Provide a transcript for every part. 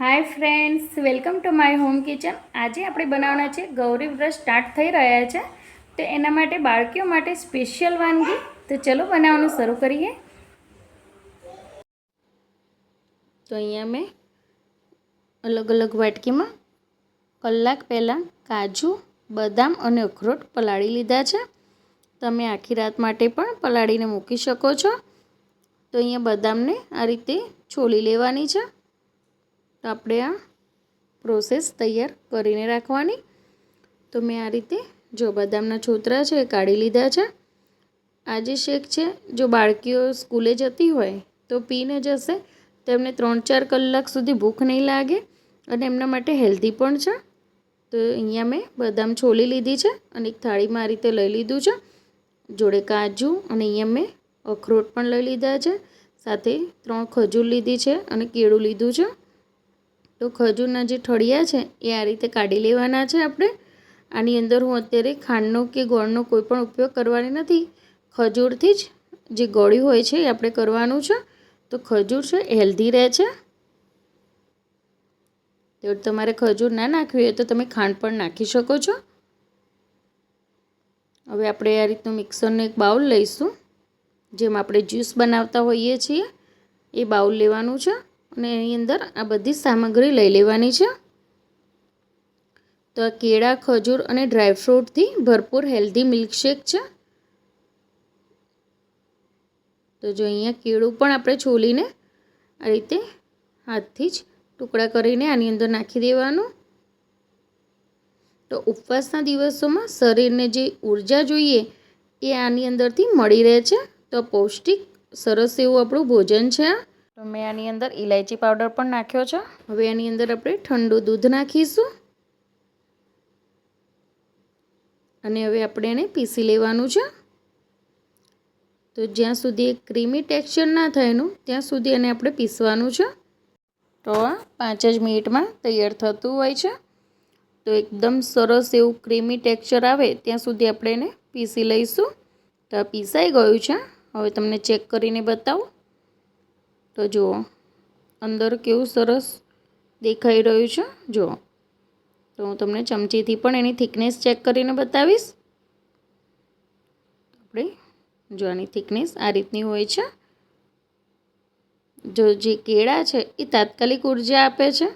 Hi friends welcome to my home kitchen આજે આપણે બનાવવાના છે ગૌરી વ્રત સ્ટાર્ટ થઈ રહ્યા છે. તો એના માટે બાળકીઓ માટે સ્પેશિયલ વાનગી. તો ચલો બનાવવાનું શરૂ કરીએ. તો અહીંયા મેં અલગ અલગ વાટકીમાં કલાક પહેલાં કાજુ, બદામ અને અખરોટ પલાળી લીધા છે. તમે આખી રાત માટે પણ પલાળીને મૂકી શકો છો. તો અહીંયા બદામને આ રીતે છોલી લેવાની છે. તો આપણે આ પ્રોસેસ તૈયાર કરીને રાખવાની. તો મેં આ રીતે જો બદામના છોતરા છે એ કાઢી લીધા છે. આ જે શેક છે, જો બાળકીઓ સ્કૂલે જતી હોય તો પીને જશે. તો એમને ત્રણ ચાર કલાક સુધી ભૂખ નહીં લાગે અને એમના માટે હેલ્ધી પણ છે. તો અહીંયા મેં બદામ છોલી લીધી છે અને એક થાળીમાં આ રીતે લઈ લીધું છે. જોડે કાજુ અને અહીંયા મેં અખરોટ પણ લઈ લીધા છે. સાથે ત્રણ ખજૂર લીધી છે અને કેળું લીધું છે. તો ખજૂરના જે ઠળિયા છે, એ આ રીતે કાઢી લેવાના છે આપણે. આની અંદર હું અત્યારે ખાંડનો કે ગોળનો કોઈ પણ ઉપયોગ કરવાની નથી. ખજૂરથી જ જે ગળ્યું હોય છે એ આપણે કરવાનું છે. તો ખજૂર છે હેલ્ધી રહે છે. તો તમારે ખજૂર ના નાખવી હોય તો તમે ખાંડ પણ નાખી શકો છો. હવે આપણે આ રીતનું મિક્સરનો એક બાઉલ લઈશું. જેમ આપણે જ્યુસ બનાવતા હોઈએ છીએ, એ બાઉલ લેવાનું છે. અને એની અંદર આ બધી સામગ્રી લઈ લેવાની છે. તો આ કેળા, ખજૂર અને ડ્રાયફ્રૂટથી ભરપૂર હેલ્ધી મિલ્કશેક છે. તો જો અહીંયા કેળું પણ આપણે છોલીને આ રીતે હાથથી જ ટુકડા કરીને આની અંદર નાખી દેવાનું. તો ઉપવાસના દિવસોમાં શરીરને જે ઊર્જા જોઈએ એ આની અંદરથી મળી રહે છે. તો પૌષ્ટિક, સરસ એવું આપણું ભોજન છે આ. મેં આની અંદર ઇલાયચી પાવડર પણ નાખ્યો છે. હવે આની અંદર આપણે ઠંડુ દૂધ નાખીશું. અને હવે આપણે એને પીસી લેવાનું છે. તો જ્યાં સુધી ક્રીમી ટેક્સચર ના થાય એનું, ત્યાં સુધી એને આપણે પીસવાનું છે. તો આ પાંચ જ મિનિટમાં તૈયાર થતું હોય છે. તો એકદમ સરસ એવું ક્રીમી ટેક્સચર આવે, ત્યાં સુધી આપણે એને પીસી લઈશું. તો આ પીસાઈ ગયું છે. હવે તમને ચેક કરીને બતાવું. તો જુઓ, અંદર કેવું સરસ દેખાઈ રહ્યું છે. જુઓ, તો હું તમને ચમચીથી પણ એની થિકનેસ ચેક કરીને બતાવીશ. આપણે જો આની થિકનેસ આ રીતની હોય છે. જો જે કેળા છે એ તાત્કાલિક ઊર્જા આપે છે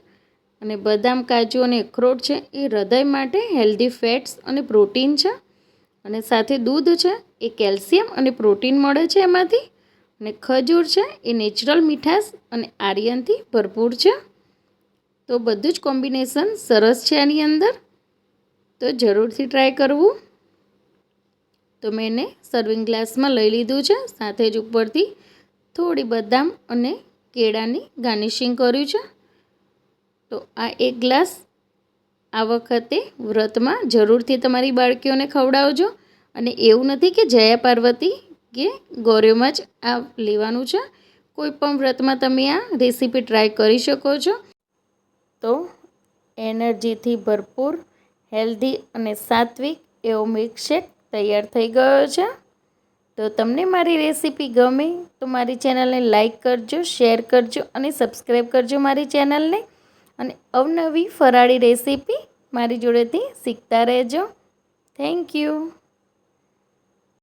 અને બદામ, કાજુ અને અખરોટ છે એ હૃદય માટે હેલ્ધી ફેટ્સ અને પ્રોટીન છે. અને સાથે દૂધ છે એ કેલ્શિયમ અને પ્રોટીન મળે છે એમાંથી. અને ખજૂર છે, એ નેચરલ મીઠાશ અને આર્યનથી ભરપૂર છે. તો બધું જ કોમ્બિનેશન સરસ છે આની અંદર. તો જરૂરથી ટ્રાય કરવું. તો મેં એને સર્વિંગ ગ્લાસમાં લઈ લીધું છે, સાથે જ ઉપરથી થોડી બદામ અને કેળાની ગાર્નિશિંગ કર્યું છે. તો આ એક ગ્લાસ આ વખતે વ્રતમાં જરૂરથી તમારી બાળકીઓને ખવડાવજો. અને એવું નથી કે જયા પાર્વતી કે ગૌરીમાં જ આ લેવાનું છે. કોઈ પણ વ્રતમાં તમે આ રેસીપી ટ્રાય કરી શકો છો. તો એનર્જીથી ભરપૂર, હેલ્ધી અને સાત્વિક એવો મિલ્કશેક તૈયાર થઈ ગયો છે. તો તમને મારી રેસીપી ગમે તો મારી ચેનલને લાઇક કરજો, શેર કરજો અને સબસ્ક્રાઈબ કરજો મારી ચેનલને. અને અવનવી ફરાળી રેસીપી મારી જોડેથી શીખતા રહેજો. Thank you.